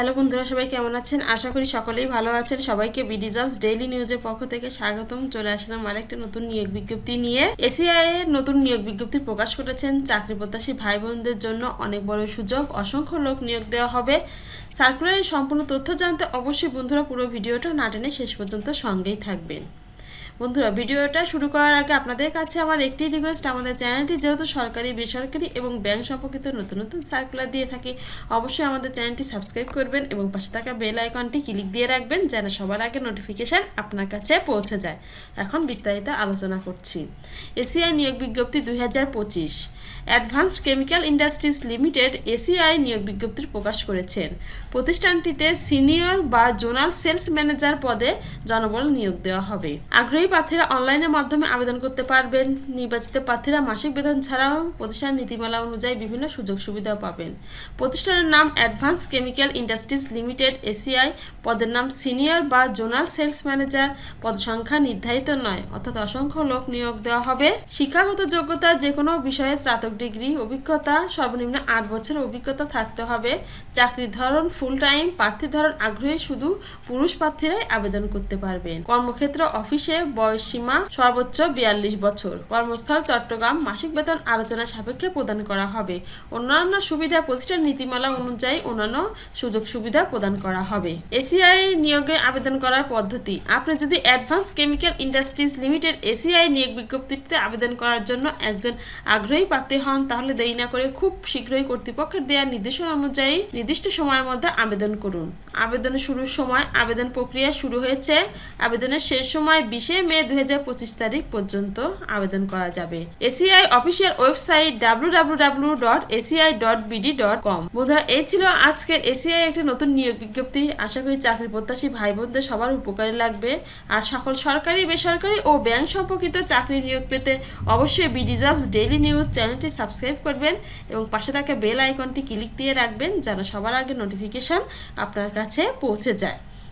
Hello বন্ধুরা, সবাই কেমন আছেন? আশা করি সকলেই ভালো আছেন। সবাইকে বিডি জবস ডেইলি নিউজের পক্ষ থেকে স্বাগতম। চলে আসলাম আরেকটা নতুন নিয়োগ বিজ্ঞপ্তি নিয়ে। এসিআই এর নতুন নিয়োগ বিজ্ঞপ্তি প্রকাশ করেছেন। চাকরি প্রত্যাশী ভাই বোনদের জন্য অনেক বড় সুযোগ। অসংখ্য লোক নিয়োগ দেওয়া হবে। সার্কুলারের সম্পূর্ণ তথ্য জানতে অবশ্যই বন্ধুরা পুরো ভিডিওটা না টেনে শেষ পর্যন্ত সঙ্গেই থাকবেন। বন্ধুরা, ভিডিওটা শুরু করার আগে আপনাদের কাছে আমার একটি রিকোয়েস্ট আমাদের চ্যানেলটি যেহেতু সরকারি, বেসরকারি এবং ব্যাংক সম্পর্কিত নতুন নতুন সার্কুলার দিয়ে থাকি, অবশ্যই আমাদের চ্যানেলটি সাবস্ক্রাইব করবেন এবং পাশে থাকা বেল আইকনটি ক্লিক দিয়ে রাখবেন যেন সবার আগে নোটিফিকেশান আপনার কাছে পৌঁছে যায়। এখন বিস্তারিত আলোচনা করছি। এসিআই নিয়োগ বিজ্ঞপ্তি দুই হাজার পঁচিশ। Advanced chemical industries limited ACI নিয়োগ বিজ্ঞপ্তি প্রকাশ করেছেন। প্রতিষ্ঠানটিতে সিনিয়র বা জোনাল সেলস ম্যানেজার পদে জনবল নিয়োগ দেওয়া হবে। আগ্রহী প্রার্থীরা অনলাইনের মাধ্যমে আবেদন করতে পারবেন। নির্বাচিত প্রার্থীরা মাসিক বেতন ছাড়াও প্রতিষ্ঠান নীতিমালা অনুযায়ী বিভিন্ন সুযোগ সুবিধাও পাবেন। প্রতিষ্ঠানের নাম advance chemical industries limited, ACI. পদের নাম সিনিয়র বা জোনাল সেলস ম্যানেজার। পদ সংখ্যা নির্ধারিত নয়, অর্থাৎ অসংখ্য লোক নিয়োগ দেওয়া হবে। শিক্ষাগত যোগ্যতা যে কোনো বিষয়ে স্নাতক ডিগ্রি, অভিজ্ঞতা, সর্বনিম্ন আট বছরের অভিজ্ঞতা থাকতে হবে। চাকরির ধরন ফুল টাইম প্রার্থীর ধরন আগ্রহী, শুধু পুরুষ প্রার্থীরাই আবেদন করতে পারবেন। কর্মক্ষেত্র অফিসে বয়স সীমা সর্বোচ্চ বিয়াল্লিশ বছর। কর্মস্থল চট্টগ্রাম মাসিক বেতন আলোচনা সাপেক্ষে প্রদান করা হবে। অন্যান্য সুবিধা প্রতিষ্ঠান নীতিমালা অনুযায়ী অন্যান্য সুযোগ সুবিধা প্রদান করা হবে। এসিআই নিয়োগে আবেদন করার পদ্ধতি। আপনি যদি advance chemical industries limited ACI নিয়োগ বিজ্ঞপ্তিতে আবেদন করার জন্য একজন আগ্রহী প্রার্থী হন, তাহলে দেরি না করে খুব শীঘ্রই কর্তৃপক্ষের দেওয়া নির্দেশনা অনুযায়ী নির্দিষ্ট সময়ের মধ্যে আবেদন করুন। আবেদনের শুরুর সময় আবেদন প্রক্রিয়া শুরু হয়েছে। আবেদনের শেষ সময় বিশে মে দু হাজার পঁচিশ তারিখ পর্যন্ত আবেদন করা যাবে। ACI official website W dot ACI dot BD dot com. বন্ধুরা, এই ছিল আজকের এসিআই একটি নতুন নিয়োগ বিজ্ঞপ্তি। আশা করি চাকরি প্রত্যাশী ভাই বোনদের সবার উপকারে লাগবে। আর সকল সরকারি, বেসরকারি ও ব্যাংক সম্পর্কিত চাকরি নিয়োগ পেতে অবশ্যই বিডি জবস ডেইলি নিউজ চ্যানেলটি সাবস্ক্রাইব করবেন এবং পাশে থাকা বেল আইকনটি ক্লিক দিয়ে রাখবেন যেন সবার আগে নোটিফিকেশান আপনার কাছে পৌঁছে যায়।